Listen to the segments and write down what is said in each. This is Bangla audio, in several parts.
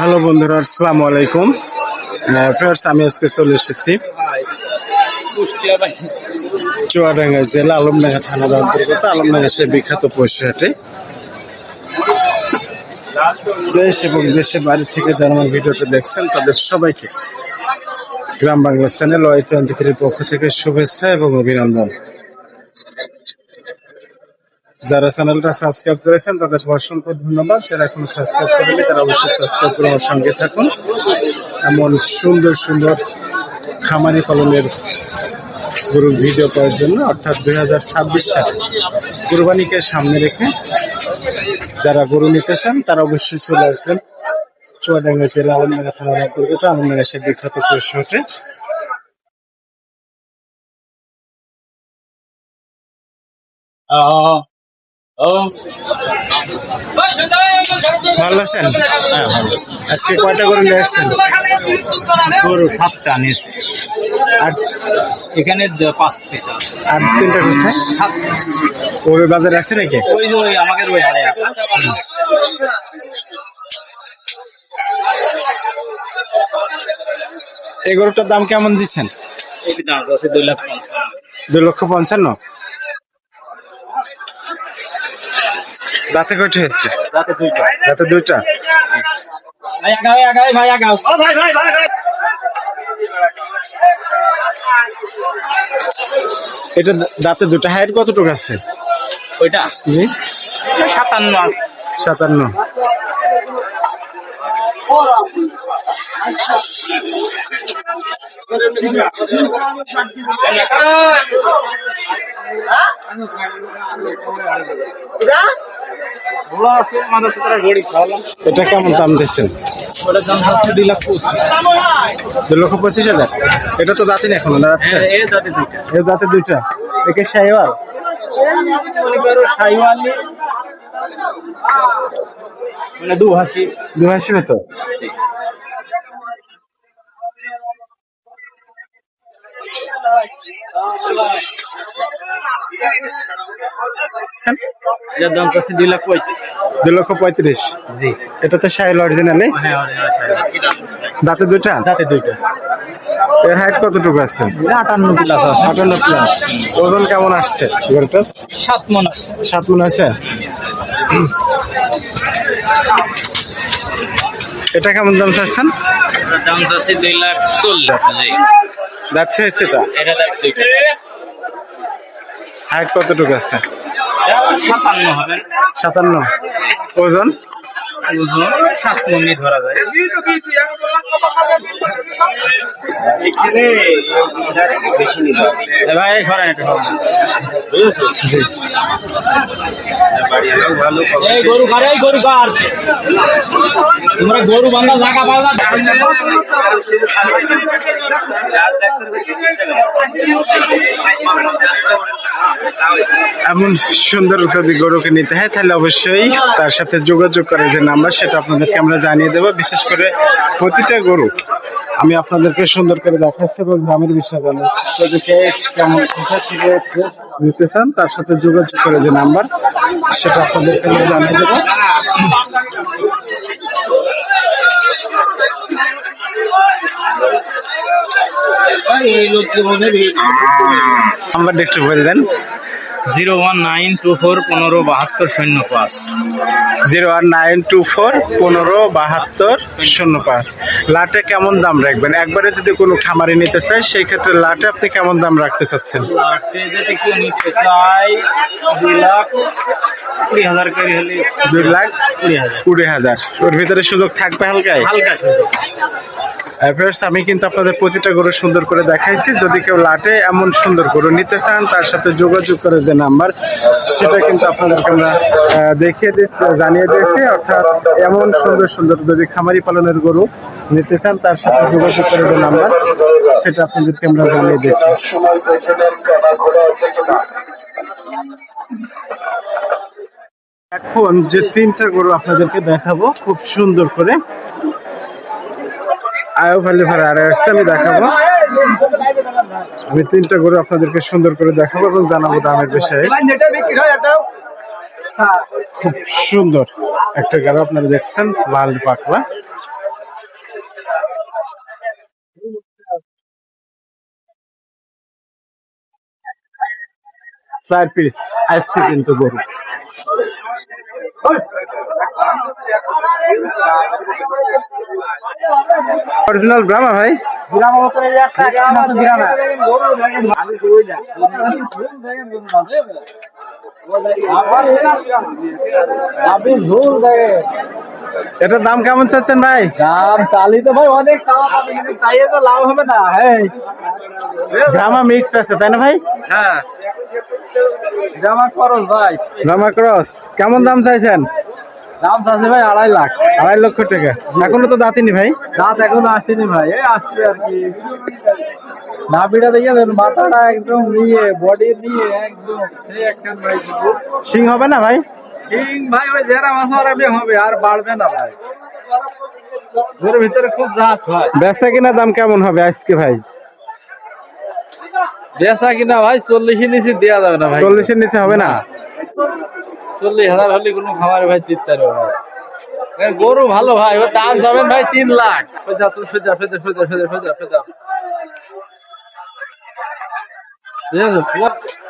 হ্যালো বন্ধুরা, আসসালামু আলাইকুম। ফ্রেন্ডস আমি আজকে চলে এসেছি চুয়াডাঙ্গা জেলা আলমডাঙ্গা থানার অন্তর্গত, আলমডাঙ্গা সে বিখ্যাত পশু হাটে দেশ এবং দেশের বাড়ি থেকে যারা আমার ভিডিওটা দেখছেন, তাদের সবাইকে Gram Bangla channel Y twenty থ্রির পক্ষ থেকে শুভেচ্ছা এবং অভিনন্দন। যারা চ্যানেলটা সাবস্ক্রাইব করেছেন, তাদের অসংখ্য ধন্যবাদ। যারা এখনও সাবস্ক্রাইব করেনি তারা অবশ্যই সাবস্ক্রাইব করে আমার সঙ্গে থাকুন। এমন সুন্দর সুন্দর খামারি পালনের গরুর ভিডিও পাওয়ার জন্য, অর্থাৎ দুই হাজার ছাব্বিশ সালে কুরবানিকে সামনে রেখে যারা গরু নিতে চান তারা অবশ্যই চলে আসবেন। চুয়াডাঙ্গা জেলা আলমডাঙ্গা থানার অন্তর্গত আলমডাঙ্গা সে বিখ্যাত পশু হাটে ভালো আছেন? হ্যাঁ ভালো আজকে কয়টা গরু নিয়ে আসছেন? গরু সাতটা নিয়েছে। আর এখানে পাঁচ পিস আছে। আর তিনটা কোথায় সাত পিস ওই বাজারে আছে নাকি? ওই যে ওই আমাদের ওই হাড়ে আছে। এই গরুটার দাম কেমন দিচ্ছেন? দুই লক্ষ পঞ্চান্ন? দাঁতে কয়টি হয়েছে? রাতে দুইটা। দাঁতে দুইটা? ভাই আগাও আগাও ভাই আগাও। ভাই ভাই ভাই ভাই। এটা দাঁতে দুটা হাইট কতটুকু আছে? ওইটা? জি। সাতান্ন। সাতান্ন। ভালো এটা কেমন দাম দিচ্ছেন? দুই লক্ষ পঁচিশ হাজার। এটা তো দাঁতে এখন হ্যাঁ দুইটা। দাঁতে দুইটা। একে মনে সাইওয়ালি মানে দু হাসি দু হাসি তো এটার দাম হচ্ছে দুই লাখ পঁয়ত্রিশ। দুই লক্ষ পঁয়ত্রিশ? জি। এটা তো অরিজিনালি। দাঁতে দুইটা? জাতি দুইটা। এর হাইট কতটুকু আছে? আটান্ন প্লাস আছে। আটান্ন প্লাস ওজন কেমন আসছে? গরুটার সাত মন আছে। সাত মন আছে? এটা কেমন দাম চাচ্ছেন? দাম আছে দুই লাখ চল্লিশ জি। যাচ্ছে সেটা এটা হাইট কতটুকু আছে? সাতান্ন হবে। সাতান্ন। ওজন? ওজন সাত মনই ধরা যায়। এখানে বেশি নিল। ভাই সরান এটা এই গরু কার এই গরু কার? তোমরা গরু বান্ধা জায়গা না? এমন সুন্দর যদি গরুকে নিতে হয় তাহলে অবশ্যই তার সাথে যোগাযোগ করে যে নাম্বার সেটা আপনাদেরকে আমরা জানিয়ে দেবো। বিশেষ করে প্রতিটা গরু। আমি আপনাদেরকে সুন্দর করে দেখাচ্ছি এবং গ্রামের বিষয় জানাচ্ছি কেমন কোথা থেকে নিতে চান তার সাথে যোগাযোগ করে যে নাম্বার সেটা আপনাদেরকে আমরা জানিয়ে দেবো। জীবনে একটু বলে দেন। Zero one nine two four পনেরো বাহাত্তর শূন্য পাঁচ zero one nine two four পনেরো বাহাত্তর শূন্য পাঁচ লাটে কেমন দাম রাখবেন? একবারে যদি কোনো খামারে নিতে চায় সেই ক্ষেত্রে লাটে আপনি কেমন দাম রাখতে চাচ্ছেন? লাটে যদি কেউ নিতে চাই দুই লাখ কুড়ি হাজার করে হলে দুই লাখ কুড়ি হাজার। কুড়ি হাজার। ওর ভিতরে সুযোগ থাকবে হালকায়? হালকা শুধু ফ্রেন্ডস আমি কিন্তু আপনাদের প্রতিটা গরু সুন্দর করে দেখাইছি। যদি কেউ লাটে এমন সুন্দর গরু নিতে চান, তার সাথে যোগাযোগ করে যে নাম্বার, সেটা কিন্তু আপনাদেরকে আমরা দেখিয়ে দিচ্ছি, জানিয়ে দিয়েছি। অর্থাৎ এমন সুন্দর সুন্দর যদি খামারি পালনের গরু নিতে চান, তার সাথে যোগাযোগ করে যে নাম্বার, সেটা আপনাদেরকে আমরা জানিয়ে দিয়েছি এখন যে তিনটা গরু আপনাদেরকে দেখাবো, খুব সুন্দর করে। আয়োভালি ভেড়া আসছে আমি দেখাবো। আমি তিনটা গরু আপনাদেরকে সুন্দর করে দেখাবো এবং জানাব দামের বিষয়ে। খুব সুন্দর একটা গরু আপনারা দেখছেন, লাল পাকলা চার পিস আজকে কিন্তু গরু। অরিজিনাল ব্রাহ্মণ ভাই? ঝুল দেখে এটার দাম কেমন চাচ্ছেন ভাই? দাম চালি তো ভাই অনেক চাইয়ে তো লাভ হবে না হ্যাঁ ব্রাহ্মা মিক্স আছে তাই না ভাই? হ্যাঁ। ভাই। ক্রস কেমন দাম চাইছেন? দাম ভাই আড়াই লাখ। আড়াই লক্ষ টাকা। এখনও তো দাঁতিনি ভাই? দাঁত এখনও আসেনি ভাই এই আসছে আর কি। নাভিটা মাথাটা একদম নিয়ে বডি নিয়ে একদম সেই একটা সিং হবে না ভাই? ভাই ওই জেরা মাছ মারাবে হবে আর বাড়বে না ভাই। ওর ভিতরে খুব জাত হয়। বেচা কিনা দাম কেমন হবে আজকে ভাই? বেচা কিনা ভাই চল্লিশের নিচে দেওয়া যাবে না ভাই। চল্লিশের নিচে হবে না? চল্লিশ হাজার হলে কোনো খামারে ভাই চিন্তা ভাই। গরু ভালো ভাই ওর দাম যাবেন ভাই তিন লাখ। সোজা তুই সোজা সোজা সোজা সোজা সোজা সোজা।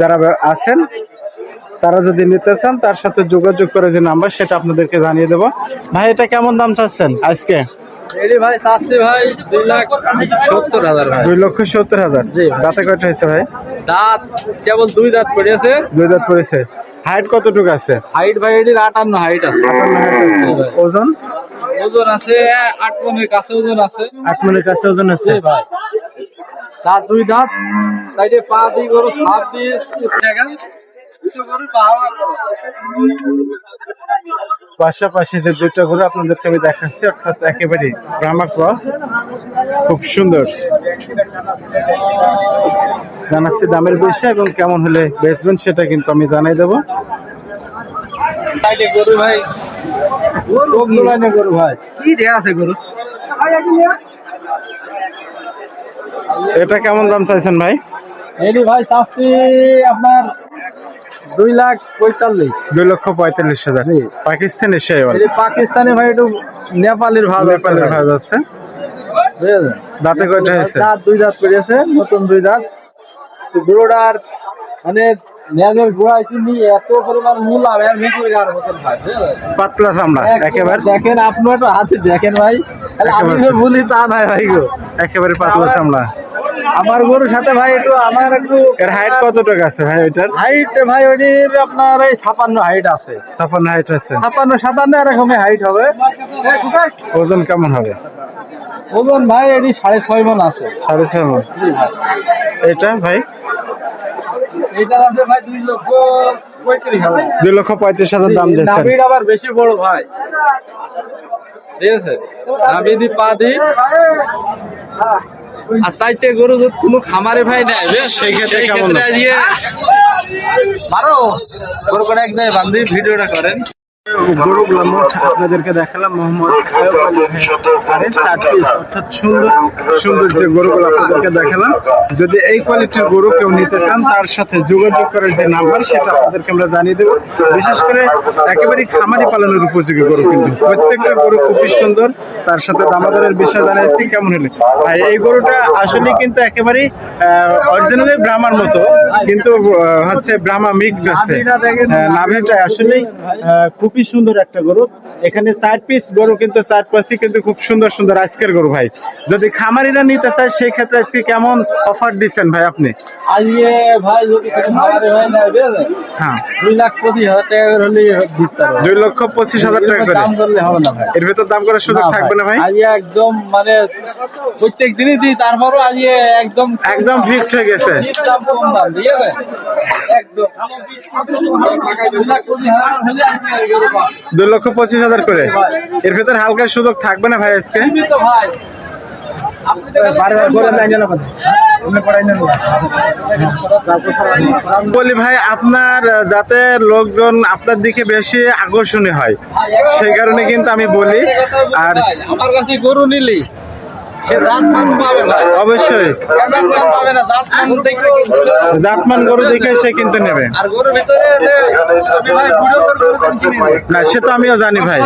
যারা আছেন তারা যদি নিতে চান তার সাথে যোগাযোগ করে যে নাম্বার সেটা আপনাদেরকে জানিয়ে দেবো। ভাই এটা কেমন দাম চাচ্ছেন আজকে? ভাই ভাই দুই লক্ষ সত্তর হাজার। দাঁতে কয়টা হয়েছে ভাই? দাঁত কেবল দুই দাঁত পড়েছে দুই দাঁত পড়েছে। হাইট কতটুকু আছে? হাইট ভাই এটির আটান্ন হাইট আছে। ওজন? ওজন আছে আট মনের কাছে ওজন আছে। আট কাছে ওজন আছে? ভাই। দাঁত দুই দাঁত। সাইডে পা দিয়ে গরু সাপ দিয়ে টাকা পাশাপাশি যে দুইটা গরু আপনাদেরকে আমি দেখাচ্ছি অর্থাৎ একেবারে ব্রাহ্মা ক্রস খুব সুন্দর। জানাচ্ছি দামের বিষয় এবং কেমন হলে বেচবেন সেটা কিন্তু আমি জানাই দেবো। গরু ভাই গরু ভাই? কি দেয়া আছে গরু? এটা কেমন দাম চাইছেন ভাই? এটি ভাই চাচ্ছি আপনার দুই লাখ পঁয়তাল্লিশ। দুই লক্ষ পঁয়তাল্লিশ হাজার। পাকিস্তানের সেই এটি ভাই একটু নেপালের ভাব নেপালের। ভাগ আছে। দাঁতে কয়টা হয়েছে? দাঁত দুই দাঁত নতুন দুই দাঁত। তো গরুটার মানে নেজের গোড়ায় কিনি এত পরিমাণ মূলাম এর মেকুরি গার মতন ভাই পাতলা চামড়া একেবারে। দেখেন আপনি একটু হাতে দেখেন ভাই। আমি। যে তা নয় ভাই গো। একেবারে পাতলা চামড়া। আমার গরুর সাথে ভাই একটু আমার একটু এর হাইট কতটুকু আছে ভাই ওইটার? হাইট ভাই ওটির আপনার এই ছাপান্ন হাইট আছে। ছাপান্ন হাইট আছে। ছাপান্ন সাতান্ন এরকমই হাইট হবে। ওজন কেমন হবে? ওজন ভাই এটি সাড়ে ছয় মন আছে। সাড়ে ছয় মণ। এটা ভাই। এইটা আছে ভাই দুই লক্ষ পঁয়ত্রিশ হাজার। দুই লক্ষ পঁয়ত্রিশ হাজার দাম দিয়েছেন। আবার বেশি বড় ভাই। ঠিক আছে? নাভি দি পা দি। আর চারটে গরু যদি কোনো খামারে ভাই নেয় বেশ সেই ক্ষেত্রে কেমন? দাম? গরু করে এক জায়গায় বান্ধি ভিডিওটা করেন। আপনাদেরকে দেখালাম মোহাম্মদ সুন্দর যে গরুগুলো আপনাদেরকে দেখালাম। যদি এই কোয়ালিটির গরু কেউ নিতে চান তার সাথে যোগাযোগ করার যে নাম্বার সেটা আপনাদেরকে আমরা জানিয়ে দেবো। বিশেষ করে একেবারে খামারি পালনের উপযোগী গরু কিন্তু। প্রত্যেকটা গরু খুবই সুন্দর তার সাথে দামাদারের বিষয় জানাইছি কেমন হলে? এই গরুটা আসলে কিন্তু একেবারে অরিজিনালি ব্রাহ্মার মতো কিন্তু হচ্ছে ব্রাহ্মা মিক্স আছে নাভিটা আসলেই আহ, খুবই সুন্দর একটা গরু। এখানে চার পিস গরু কিন্তু চার পাশে কিন্তু খুব সুন্দর সুন্দর আজকের গরু ভাই। যদি খামারিরা নিতে চায় সেই ক্ষেত্রে আজকে কেমন অফার দিচ্ছেন ভাই আপনি? আজকে ভাই যদি খামারে ভাই হ্যাঁ। দুই লাখ পঁচিশ হাজার টাকা করে হলে দুই লক্ষ পঁচিশ হাজার টাকা করে দাম করলে হবে না ভাই। এর ভেতর দাম করার সুযোগ থাকবে না ভাই। আজকে একদম মানে প্রত্যেক দিনই দিই তারপরও আজকে একদম একদম ফিক্সড হয়ে গেছে। দাম কম দাম ঠিক আছে? একদম। দুই লক্ষ পঁচিশ হাজার করে। এর ভেতর হালকা সুযোগ থাকবে না ভাই আজকে। বলি ভাই, আপনার যাতে লোকজন আপনার দিকে বেশি আকর্ষণীয় হয়, সেই কারণে কিন্তু আমি বলি। আর আমার কাছে গরু নিলি। অবশ্যই। জাতমান গরু দেখে সে কিন্তু নেবে। না। তো আমিও জানি ভাই।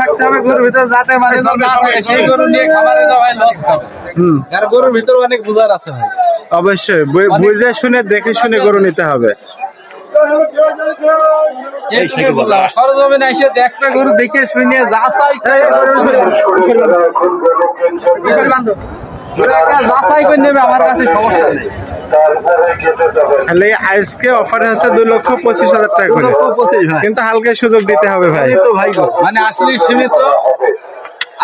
থাকতে হবে গরুর ভিতরে যাতে মানে যেন না থাকে সেই গরু নিয়ে খামারে ভাই লস খাবে হুম। আর গরুর ভিতরে অনেক বুঝার আছে ভাই। অবশ্যই বুঝে শুনে দেখে শুনে গরু নিতে হবে। সরজমিনে এসে দেখবে গরু দেখে শুনে যাচাই করে গরুর একটা যাচাই করে নেবে আমার কাছে সমস্যা নেই। তাহলে আজকে অফার আছে দুই লক্ষ পঁচিশ হাজার টাকা কিন্তু হালকা সুযোগ দিতে হবে ভাই। তো ভাই। মানে আসলে সীমিত।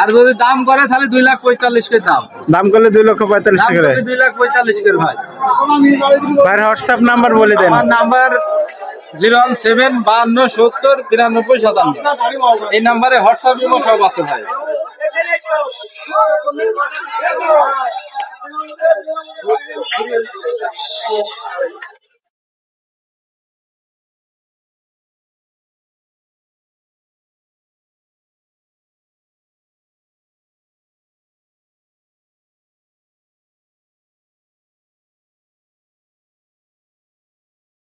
আর যদি দাম করে তাহলে দুই লাখ পঁয়তাল্লিশ করে দাম। দাম করলে দুই লক্ষ পঁয়তাল্লিশ করে। দুই লাখ পঁয়তাল্লিশ করে ভাই। ভাইয়ের হোয়াটসঅ্যাপ নাম্বার বলে দেন। আমার নাম্বার জিরো ওয়ান সেভেন বাহান্ন সত্তর বিরানব্বই সাতান্ন। এই নাম্বারে হোয়াটসঅ্যাপ ইমো সব আছে ভাই।